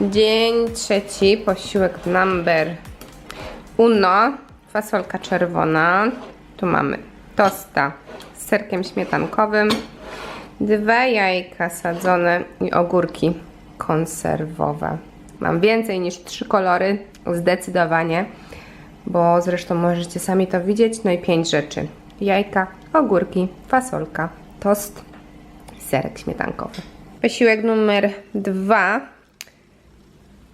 Dzień trzeci, posiłek number uno, fasolka czerwona. Tu mamy tosta z serkiem śmietankowym, dwa jajka sadzone i ogórki konserwowe. Mam więcej niż trzy kolory, zdecydowanie, bo zresztą możecie sami to widzieć. No i pięć rzeczy. Jajka, ogórki, fasolka, tost, serek śmietankowy. Posiłek numer dwa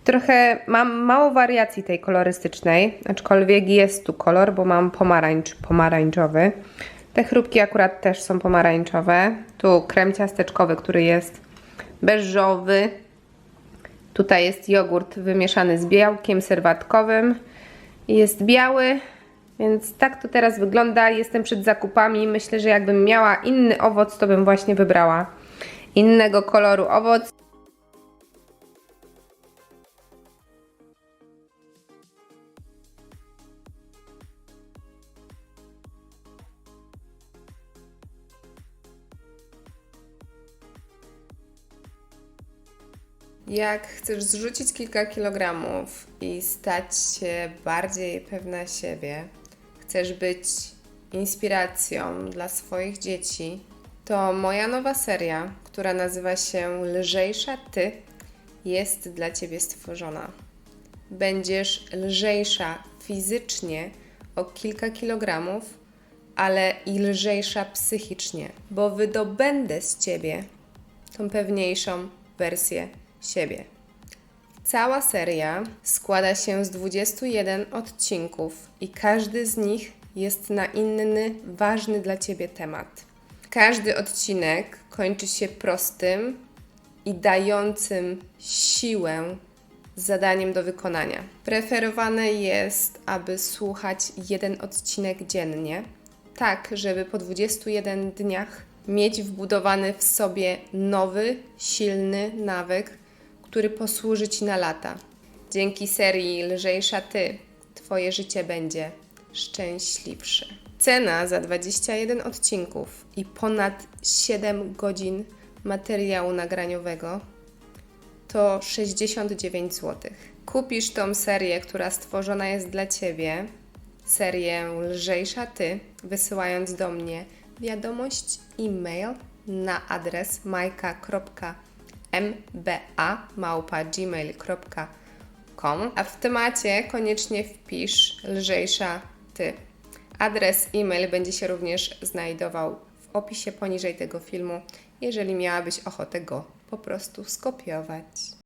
Trochę mam mało wariacji tej kolorystycznej, aczkolwiek jest tu kolor, bo mam pomarańcz, pomarańczowy. Te chrupki akurat też są pomarańczowe. Tu krem ciasteczkowy, który jest beżowy. Tutaj jest jogurt wymieszany z białkiem serwatkowym. Jest biały, więc tak to teraz wygląda. Jestem przed zakupami. Myślę, że jakbym miała inny owoc, to bym właśnie wybrała innego koloru owoc. Jak chcesz zrzucić kilka kilogramów i stać się bardziej pewna siebie, chcesz być inspiracją dla swoich dzieci, to moja nowa seria, która nazywa się Lżejsza Ty, jest dla Ciebie stworzona. Będziesz lżejsza fizycznie o kilka kilogramów, ale i lżejsza psychicznie, bo wydobędę z Ciebie tą pewniejszą wersję siebie. Cała seria składa się z 21 odcinków i każdy z nich jest na inny, ważny dla Ciebie temat. Każdy odcinek kończy się prostym i dającym siłę zadaniem do wykonania. Preferowane jest, aby słuchać jeden odcinek dziennie, tak żeby po 21 dniach mieć wbudowany w sobie nowy, silny nawyk, który posłuży Ci na lata. Dzięki serii Lżejsza Ty, Twoje życie będzie szczęśliwsze. Cena za 21 odcinków i ponad 7 godzin materiału nagraniowego to 69 zł. Kupisz tą serię, która stworzona jest dla Ciebie, serię Lżejsza Ty, wysyłając do mnie wiadomość e-mail na adres mba.gmail.com a w temacie koniecznie wpisz Lżejsza Ty. Adres e-mail będzie się również znajdował w opisie poniżej tego filmu, jeżeli miałabyś ochotę go po prostu skopiować.